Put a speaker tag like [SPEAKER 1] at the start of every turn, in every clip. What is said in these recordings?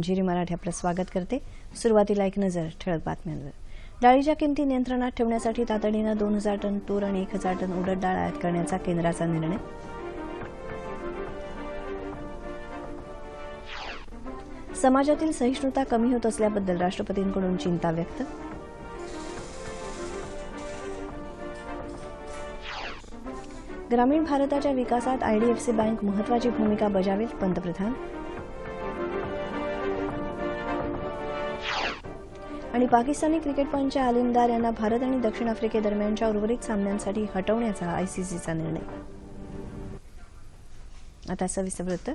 [SPEAKER 1] मंजिरी मराठी आपलं स्वागत करते. सुरुवातीला एक नजर ठळक बातम्यांवर. डाळीच्या किमती नियंत्रणात ठेवण्यासाठी तातडीनं दोन हजार टन तूर आणि एक हजार टन उडत डाळ आयात करण्याचा केंद्राचा निर्णय. समाजातील सहिष्णुता कमी होत असल्याबद्दल राष्ट्रपतींकडून चिंता व्यक्त. ग्रामीण भारताच्या विकासात आयडीएफसी बँक महत्वाची भूमिका बजावेल पंतप्रधान. आणि पाकिस्तानी क्रिकेट पंच आलिमदार यांना भारत आणि दक्षिण आफ्रिकेदरम्यानच्या उर्वरित सामन्यांसाठी हटवण्याचा आयसीसीचा निर्णय. आता सविस्तर वृत्त.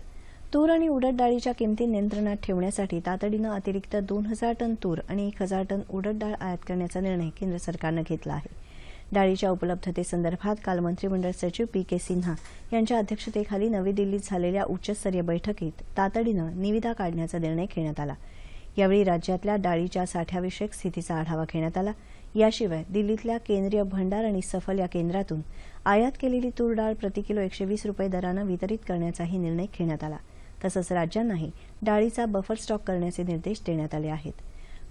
[SPEAKER 1] तूर आणि उडत डाळीच्या किमती नियंत्रणात ठेवण्यासाठी तातडीनं अतिरिक्त दोन हजार टन तूर आणि एक हजार टन उडट डाळ आयात करण्याचा निर्णय केंद्र सरकारनं घेतला आहे. डाळीच्या उपलब्धतेसंदर्भात काल मंत्रिमंडळ सचिव पी के सिन्हा यांच्या अध्यक्षतेखाली नवी दिल्लीत झालेल्या उच्चस्तरीय बैठकीत तातडीनं निविदा काढण्याचा निर्णय घेण्यात आला. यावेळी राज्यातल्या डाळीच्या साठ्याविषयक स्थितीचा आढावा घेण्यात आला. याशिवाय दिल्लीतल्या केंद्रीय भंडार आणि सफल या केंद्रातून आयात केलेली तूर डाळ प्रतिकिलो एकशे वीस रुपये दरानं वितरित करण्याचाही निर्णय घेण्यात आला. तसंच राज्यांनाही डाळीचा बफर स्टॉक करण्याचे निर्देश देण्यात आले आहेत.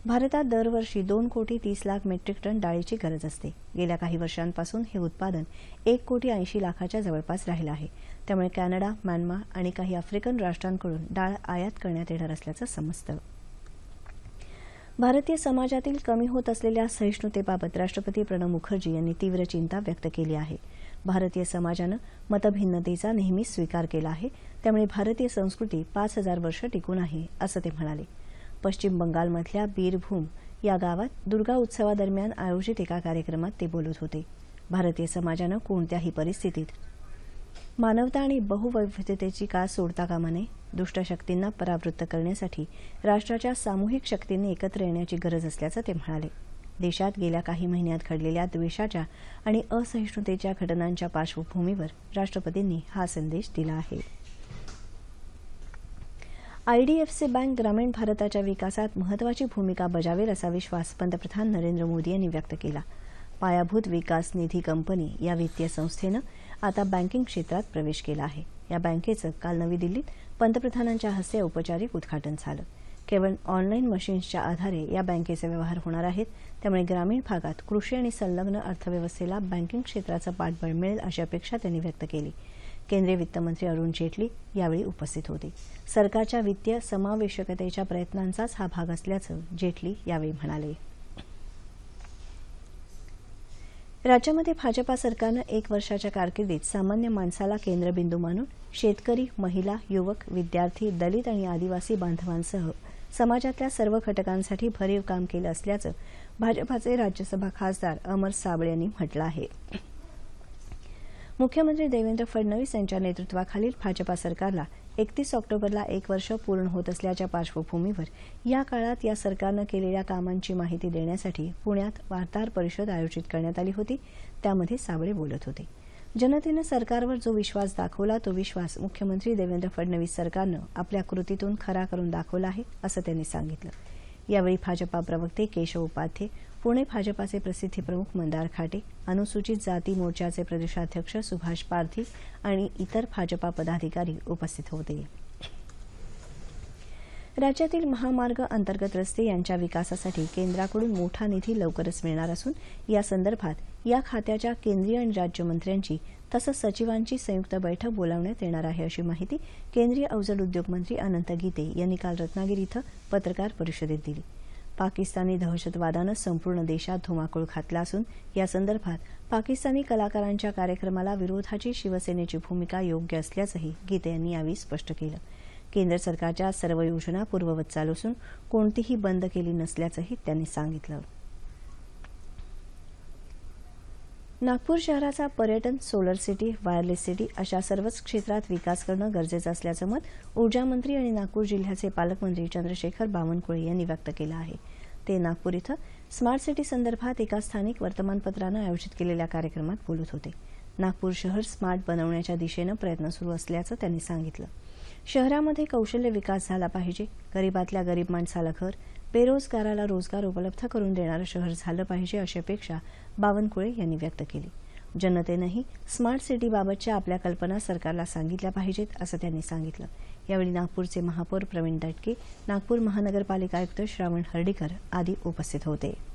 [SPEAKER 1] भारतात दरवर्षी दोन कोटी तीस लाख मेट्रिक टन डाळीची गरज असते. गेल्या काही वर्षांपासून हे उत्पादन एक कोटी ऐंशी लाखाच्या जवळपास राहिलं आहे. त्यामुळे कॅनडा म्यानमार आणि काही आफ्रिकन राष्ट्रांकडून डाळ आयात करण्यात येणार असल्याचं समजतं. भारतीय समाजातील कमी होत असलेल्या सहिष्णुतेबाबत राष्ट्रपती प्रणव मुखर्जी यांनी तीव्र चिंता व्यक्त केली आहे. भारतीय समाजानं मतभिन्नतेचा नेहमीच स्वीकार केला आहे. त्यामुळे भारतीय संस्कृती पाच हजार वर्ष टिकून आहे असं ते म्हणाले. पश्चिम बंगालमधल्या बीरभूम या गावात दुर्गा उत्सवादरम्यान आयोजित एका कार्यक्रमात ते बोलत होते. भारतीय समाजानं कोणत्याही परिस्थितीत मानवता आणि बहुवैविधतेची का सोडता कामा नये. दुष्ट शक्तींना परावृत्त करण्यासाठी राष्ट्राच्या सामूहिक शक्तींनी एकत्र येण्याची गरज असल्याचं ते म्हणाले. देशात गेल्या काही महिन्यात घडलेल्या द्वेषाच्या आणि असहिष्णुतेच्या घटनांच्या पार्श्वभूमीवर राष्ट्रपतींनी हा संदेश दिला आहे. आयडीएफसी बँक ग्रामीण भारताच्या विकासात महत्वाची भूमिका बजावेल असा विश्वास पंतप्रधान नरेंद्र मोदी यांनी व्यक्त केला. पायाभूत विकास निधी कंपनी या वित्तीय संस्थेनं आता बँकिंग क्षेत्रात प्रवेश केला आहे. या बँकेचं काल नवी दिल्लीत पंतप्रधानांच्या हस्ते औपचारिक उद्घाटन झालं. केवळ ऑनलाईन मशीन्सच्या आधारे या बँकेचे व्यवहार होणार आहेत. त्यामुळे ग्रामीण भागात कृषी आणि संलग्न अर्थव्यवस्थेला बँकिंग क्षेत्राचं पाठबळ मिळेल अशी अपेक्षा त्यांनी व्यक्त केली. केंद्रीय वित्तमंत्री अरुण जेटली यावेळी उपस्थित होते. सरकारच्या वित्तीय समावेशकतेच्या प्रयत्नांचाच हा भाग असल्याचं जेटली यावेळी म्हणाले. राज्यामध्ये भाजपा सरकारनं एक वर्षाच्या कारकिर्दीत सामान्य माणसाला केंद्रबिंदू मानून शेतकरी महिला युवक विद्यार्थी दलित आणि आदिवासी बांधवांसह समाजातल्या सर्व घटकांसाठी भरीव काम केलं असल्याचं भाजपाचे राज्यसभा खासदार अमर साबळे यांनी म्हटलं आहे. मुख्यमंत्री देवेंद्र फडणवीस यांच्या नेतृत्वाखालील भाजपा सरकारला एकतीस ऑक्टोबरला एक वर्ष पूर्ण होत असल्याच्या पार्श्वभूमीवर या काळात या सरकारनं केलेल्या कामांची माहिती देण्यासाठी पुण्यात वार्ताहर परिषद आयोजित करण्यात आली होती. त्यामध्ये साबळे बोलत होते. जनतेनं सरकारवर जो विश्वास दाखवला तो विश्वास मुख्यमंत्री देवेंद्र फडणवीस सरकारनं आपल्या कृतीतून खरा करून दाखवला आहे असं त्यांनी सांगितलं. यावेळी भाजपा प्रवक्ते केशव उपाध्ये पुणे भाजपाचे प्रसिद्धी प्रमुख मंदार खाटे अनुसूचित जाती मोर्चाचे प्रदेशाध्यक्ष सुभाष पारधी आणि इतर भाजपा पदाधिकारी उपस्थित होते. राज्यातील महामार्ग अंतर्गत रस्ते यांच्या विकासासाठी केंद्राकडून मोठा निधी लवकरच मिळणार असून या संदर्भात या खात्याच्या केंद्रीय आणि राज्यमंत्र्यांची तसंच सचिवांची संयुक्त बैठक बोलावण्यात येणार आहे अशी माहिती केंद्रीय अवजड उद्योग मंत्री अनंत गीते यांनी काल रत्नागिरी इथं पत्रकार परिषदेत दिली. पाकिस्तानी दहशतवादानं संपूर्ण देशात धुमाकूळ घातला असून या संदर्भात पाकिस्तानी कलाकारांच्या कार्यक्रमाला विरोधाची शिवसेनेची भूमिका योग्य असल्याचंही गीते यांनी यावेळी स्पष्ट केलं. केंद्र सरकारच्या सर्व योजना पूर्ववत चालू असून कोणतीही बंद केली नसल्याचंही त्यांनी सांगितलं. नागपूर शहराचा पर्यटन सोलर सिटी वायरलेस सिटी अशा सर्वच क्षेत्रात विकास करणं गरजेचं असल्याचं मत ऊर्जामंत्री आणि नागपूर जिल्ह्याचे पालकमंत्री चंद्रशेखर बावनकुळे यांनी व्यक्त केलं आहे. ते नागपूर इथं स्मार्ट सिटी संदर्भात एका स्थानिक वर्तमानपत्रानं आयोजित केलेल्या कार्यक्रमात बोलत होते. नागपूर शहर स्मार्ट बनवण्याच्या दिशेनं प्रयत्न सुरू असल्याचं त्यांनी सांगितलं. शहरामध्ये कौशल्य विकास झाला पाहिजे. गरीबातल्या गरीब माणसाला घर बेरोजगाराला रोजगार उपलब्ध करून देणारं शहर झालं पाहिजे अशी अपेक्षा बावनकुळे यांनी व्यक्त केली. जनतेनंही स्मार्ट सिटीबाबतच्या आपल्या कल्पना सरकारला सांगितल्या पाहिजेत असं त्यांनी सांगितलं. यावेळी नागपूरचे महापौर प्रवीण दटके नागपूर महानगरपालिका आयुक्त श्रावण हर्डीकर आदी उपस्थित होते.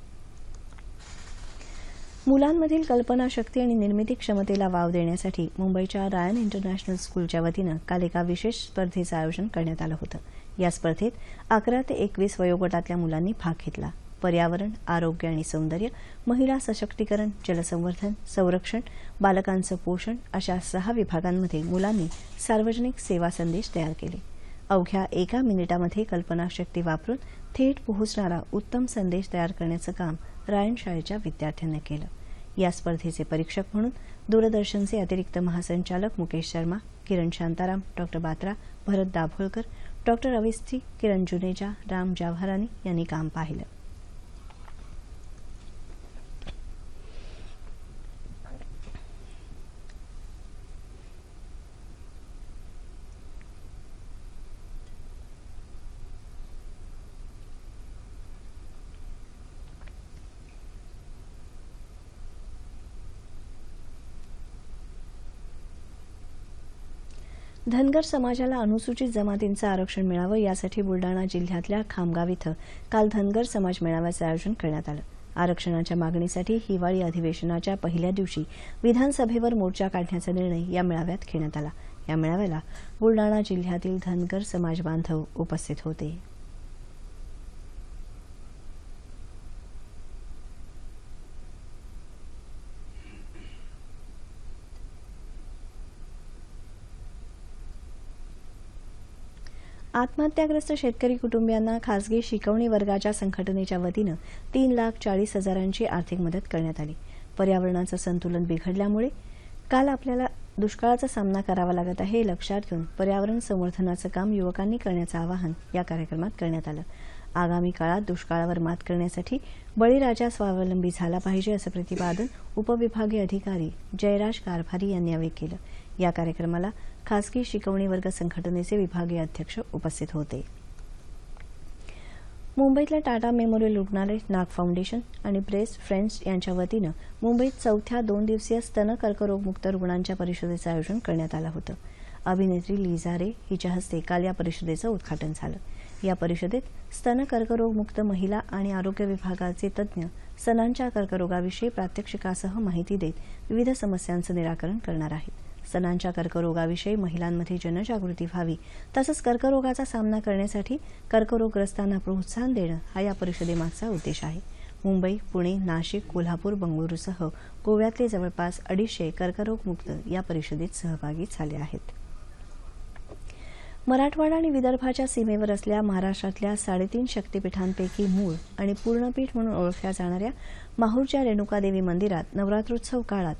[SPEAKER 1] मुलांमधील कल्पनाशक्ती आणि निर्मिती क्षमतेला वाव देण्यासाठी मुंबईच्या रायन इंटरनॅशनल स्कूलच्या वतीनं काल एका विशेष स्पर्धेचं आयोजन करण्यात आलं होतं. या स्पर्धेत अकरा ते एकवीस वयोगटातल्या मुलांनी भाग घेतला. पर्यावरण आरोग्य आणि सौंदर्य महिला सशक्तीकरण जलसंवर्धन संरक्षण बालकांचं पोषण अशा सहा विभागांमध्ये मुलांनी सार्वजनिक सेवा संदेश तयार केले. अवघ्या एका मिनिटामध्ये कल्पनाशक्ती वापरून थेट पोहोचणारा उत्तम संदेश तयार करण्याचं काम रायण शाळेच्या विद्यार्थ्यांनी केलं. या स्पर्धेचे परीक्षक म्हणून दूरदर्शनचे अतिरिक्त महासंचालक मुकेश शर्मा किरण शांताराम डॉ बात्रा भरत दाभोळकर डॉ अविस्थी किरण जुनेजा राम जाव्हारानी यांनी काम पाहिलं. धनगर समाजाला अनुसूचित जमातींचं आरक्षण मिळावं यासाठी बुलडाणा जिल्ह्यातल्या खामगाव इथं काल धनगर समाज मेळाव्याचं आयोजन करण्यात आलं. आरक्षणाच्या मागणीसाठी हिवाळी अधिवेशनाच्या पहिल्या दिवशी विधानसभेवर मोर्चा काढण्याचा निर्णय या मेळाव्यात घेण्यात आला. या मेळाव्याला बुलडाणा जिल्ह्यातील धनगर समाज बांधव उपस्थित होते. आत्महत्याग्रस्त शेतकरी कुटुंबियांना खासगी शिकवणी वर्गाच्या संघटनेच्या वतीनं तीन लाख चाळीस हजारांची आर्थिक मदत करण्यात आली. पर्यावरणाचं संतुलन बिघडल्यामुळे काल आपल्याला दुष्काळाचा सामना करावा लागत आहे हे लक्षात घेऊन पर्यावरण संवर्धनाचं काम युवकांनी करण्याचं आवाहन या कार्यक्रमात करण्यात आलं. आगामी काळात दुष्काळावर मात करण्यासाठी बळीराजा स्वावलंबी झाला पाहिजे असं प्रतिपादन उपविभागीय अधिकारी जयराज कारभारी यांनी यावेळी केलं. या कार्यक्रमाला खासगी शिकवणी वर्ग संघटनेचे विभागीय अध्यक्ष उपस्थित होते. मुंबईतल्या टाटा मेमोरियल रुग्णालय नाग फाउंडेशन आणि प्रेस फ्रेंड्स यांच्या वतीनं मुंबईत चौथ्या दोन दिवसीय स्तन कर्करोगमुक्त रुग्णांच्या परिषदेचं आयोजन करण्यात आलं होतं. अभिनेत्री लिझा रे हिच्या हस्ते काल या परिषदेचं उद्घाटन झालं. या परिषदेत स्तन कर्करोगमुक्त महिला आणि आरोग्य विभागाचे तज्ज्ञ सणांच्या कर्करोगाविषयी प्रात्यक्षिकासह माहिती देत विविध समस्यांचं निराकरण करणार आहेत. सणांच्या कर्करोगाविषयी महिलांमध्ये जनजागृती व्हावी तसंच कर्करोगाचा सामना करण्यासाठी कर्करोगग्रस्तांना प्रोत्साहन देणं हा या परिषदेमागचा उद्देश आहे. मुंबई पुणे नाशिक कोल्हापूर बंगळुरूसह गोव्यातले जवळपास अडीचशे कर्करोगमुक्त या परिषदेत सहभागी झाले आहेत. मराठवाडा आणि विदर्भाच्या सीमेवर असल्या महाराष्ट्रातल्या साडेतीन शक्तीपीठांपैकी मूळ आणि पूर्णपीठ म्हणून ओळखल्या जाणाऱ्या माहूरच्या रेणुकादेवी मंदिरात नवरात्रोत्सव काळात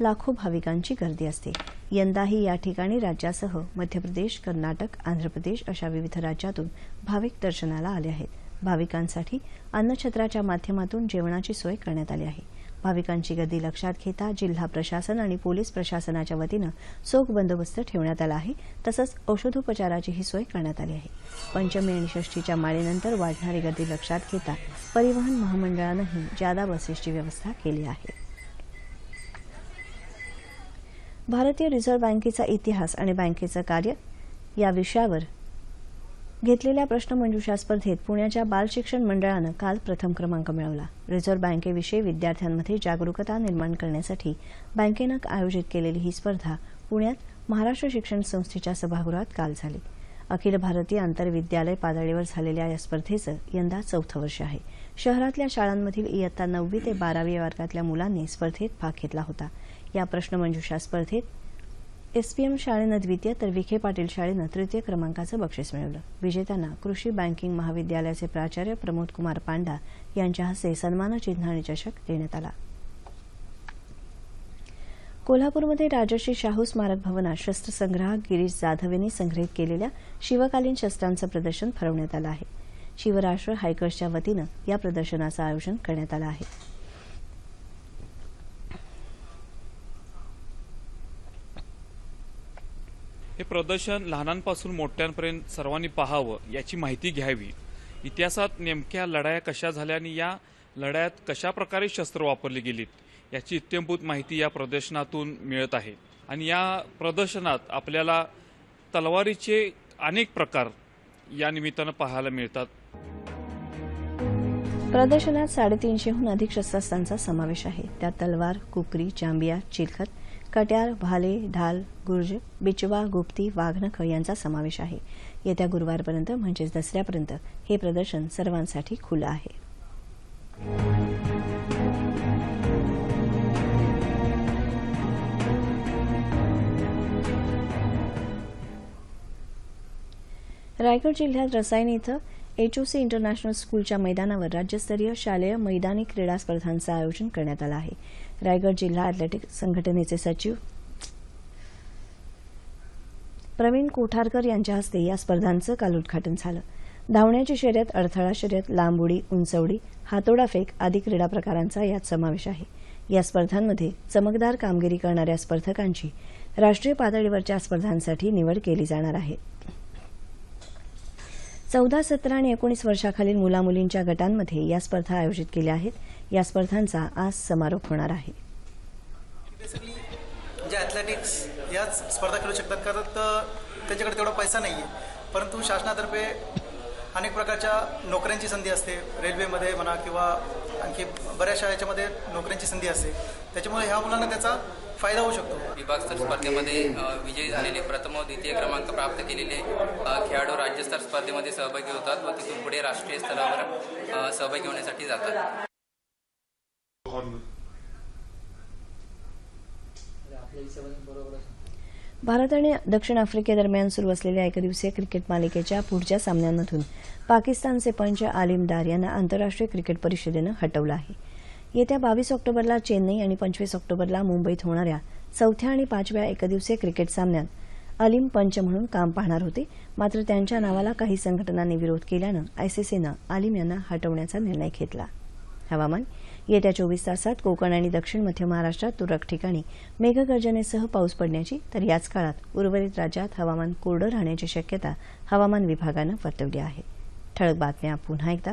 [SPEAKER 1] लाखो भाविकांची गर्दी असते. यंदाही या ठिकाणी राज्यासह मध्य प्रदेश कर्नाटक आंध्र प्रदेश अशा विविध राज्यातून भाविक दर्शनाला आले आहेत. भाविकांसाठी अन्नछत्राच्या माध्यमातून जेवणाची सोय करण्यात आली आहे. भाविकांची गर्दी लक्षात घेता जिल्हा प्रशासन आणि पोलीस प्रशासनाच्या वतीनं चोख बंदोबस्त ठेवण्यात आला आहे. तसंच औषधोपचाराचीही सोय करण्यात आली आहे. पंचमी आणि षष्टीच्या माळेनंतर वाढणारी गर्दी लक्षात घेता परिवहन महामंडळानंही जादा बसेसची व्यवस्था केली आहे. भारतीय रिझर्व्ह बँकेचा इतिहास आणि बँकेचं कार्य या विषयावर घेतलेल्या प्रश्नमंजुषा स्पर्धेत पुण्याच्या बाल शिक्षण मंडळानं काल प्रथम क्रमांक मिळवला. रिझर्व्ह बँकेविषयी विद्यार्थ्यांमध्ये जागरूकता निर्माण करण्यासाठी बँकेनं आयोजित केलेली ही स्पर्धा पुण्यात महाराष्ट्र शिक्षण संस्थेच्या सभागृहात काल झाली. अखिल भारतीय आंतरविद्यालय पातळीवर झालेल्या या स्पर्धेचं यंदा चौथं वर्ष आहे. शहरातल्या शाळांमधील इयत्ता नववी ते बारावी वर्गातल्या मुलांनी स्पर्धेत भाग घेतला होता. या प्रश्नमंजुषा स्पर्धेत एसपीएम शाळेनं द्वितीय तर विखे पाटील शाळेनं तृतीय क्रमांकाचं बक्षीस मिळवलं. विजेत्यांना कृषी बँकिंग महाविद्यालयाचे प्राचार्य प्रमोद कुमार पांडा यांच्या हस्ते सन्मानचिन्ह आणि चषक देण्यात आला. कोल्हापूरमध्ये राजर्षी शाहू स्मारक भवनात शस्त्रसंग्राहक गिरीश जाधव यांनी संग्रहित केलेल्या शिवकालीन शस्त्रांचं प्रदर्शन भरवण्यात आलं आहे. शिवराष्ट्र हायकर्सच्या वतीनं या प्रदर्शनाचं आयोजन करण्यात आलं आहे.
[SPEAKER 2] हे प्रदर्शन लहानांपासून मोठ्यांपर्यंत सर्वांनी पाहावं याची माहिती घ्यावी. इतिहासात नेमक्या लढाया कशा झाल्या आणि या लढ्यात कशा प्रकारे शस्त्र वापरली गेलीत याची इत्यंभूत माहिती या प्रदर्शनातून मिळत आहे. आणि या प्रदर्शनात आपल्याला तलवारीचे अनेक प्रकार या निमित्तानं पाहायला मिळतात.
[SPEAKER 1] प्रदर्शनात साडेतीनशेहून अधिक शस्त्रास्त्रांचा समावेश आहे. त्यात तलवार कुकरी चांबिया चिलखत कट्यार भाले ढाल गुर्ज बिचवा गुप्ती वाघनख यांचा समावेश आहे. येत्या गुरुवारपर्यंत म्हणजेच दसऱ्यापर्यंत हे प्रदर्शन सर्वांसाठी खुलं आहे. रायगड जिल्ह्यात रसायन इथं एचओसी इंटरनॅशनल स्कूलच्या मैदानावर राज्यस्तरीय शालेय मैदानी क्रीडा स्पर्धांचं आयोजन करण्यात आलं आहे. रायगड जिल्हा अथलेटिक संघटनेचे सचिव. प्रवीण कोठारकर यांच्या हस्ते या स्पर्धांचं काल उद्घाटन झालं. धावण्याची शर्यत अडथळा शर्यत लांब उडी उंचवडी हातोडा फेक आदी क्रीडा प्रकारांचा यात समावेश आहे. या स्पर्धांमध्ये चमकदार कामगिरी करणाऱ्या स्पर्धकांची राष्ट्रीय पातळीवरच्या स्पर्धांसाठी निवड केली जाणार आहे. चौदा सतरा आणि एकोणीस वर्षाखालील मुलामुलींच्या गटांमध्ये या स्पर्धा आयोजित केल्या आहेत. या स्पर्धांचा आज समारोप होणार आहे.
[SPEAKER 3] जे ॲथलेटिक्स याच स्पर्धा खेळू शकतात कारण तर त्यांच्याकडे तेवढा पैसा नाही आहे परंतु शासनातर्फे अनेक प्रकारच्या नोकऱ्यांची संधी असते. रेल्वेमध्ये म्हणा किंवा आणखी बऱ्याचशा याच्यामध्ये नोकऱ्यांची संधी असते. त्याच्यामुळे ह्या मुलांना त्याचा फायदा होऊ शकतो.
[SPEAKER 4] विभागस्तर स्पर्धेमध्ये विजयी झालेले प्रथम व द्वितीय क्रमांक प्राप्त केलेले खेळाडू राज्यस्तर स्पर्धेमध्ये सहभागी होतात व तिथून पुढे राष्ट्रीय स्तरावर सहभागी होण्यासाठी जातात.
[SPEAKER 1] भारत आणि दक्षिण आफ्रिकेदरम्यान सुरू असलेल्या एकदिवसीय क्रिकेट मालिकेच्या पुढच्या सामन्यांमधून पाकिस्तानचे पंच आलिम डार यांना आंतरराष्ट्रीय क्रिकेट परिषदेनं हटवलं आहे. येत्या बावीस ऑक्टोबरला चेन्नई आणि पंचवीस ऑक्टोबरला मुंबईत होणाऱ्या चौथ्या आणि पाचव्या एकदिवसीय क्रिकेट सामन्यात अलीम पंच म्हणून काम पाहणार होते. मात्र त्यांच्या नावाला काही संघटनांनी विरोध केल्यानं आयसीसीनं आलिम यांना हटवण्याचा निर्णय घेतला. हवामान येत्या चोवीस तासात कोकण आणि दक्षिण मध्य महाराष्ट्रात तुरळक ठिकाणी मेघगर्जनेसह पाऊस पडण्याची तर याच काळात उर्वरित राज्यात हवामान कोरडं राहण्याची शक्यता हवामान विभागानं वर्तवली आहे. ठळक बातम्या पुन्हा एकदा.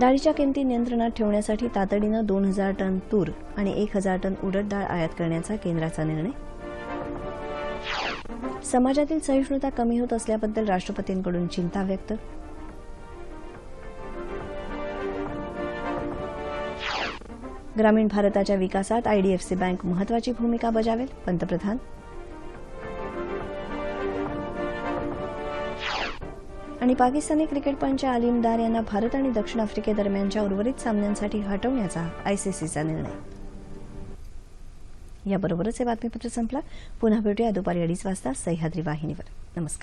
[SPEAKER 1] डाळीच्या किमती नियंत्रणात ठेवण्यासाठी तातडीनं दोन हजार टन तूर आणि एक हजार टन उडद डाळ आयात करण्याचा केंद्राचा निर्णय. समाजातील सहिष्णुता कमी होत असल्याबद्दल राष्ट्रपतींकडून चिंता व्यक्त ग्रामीण भारताच्या विकासात आयडीएफसी बँक महत्वाची भूमिका बजावेल. पंतप्रधान. आणि पाकिस्तानी क्रिकेट आलिमदार यांना भारत आणि दक्षिण आफ्रिकेदरम्यानच्या उर्वरित सामन्यांसाठी हटवण्याचा आयसीसीचा निर्णय. याबरोबरच हे बातमीपत्र संपलं. पुन्हा भेटूया दुपारी अडीच वाजता सह्याद्री वाहिनीवर. नमस्कार.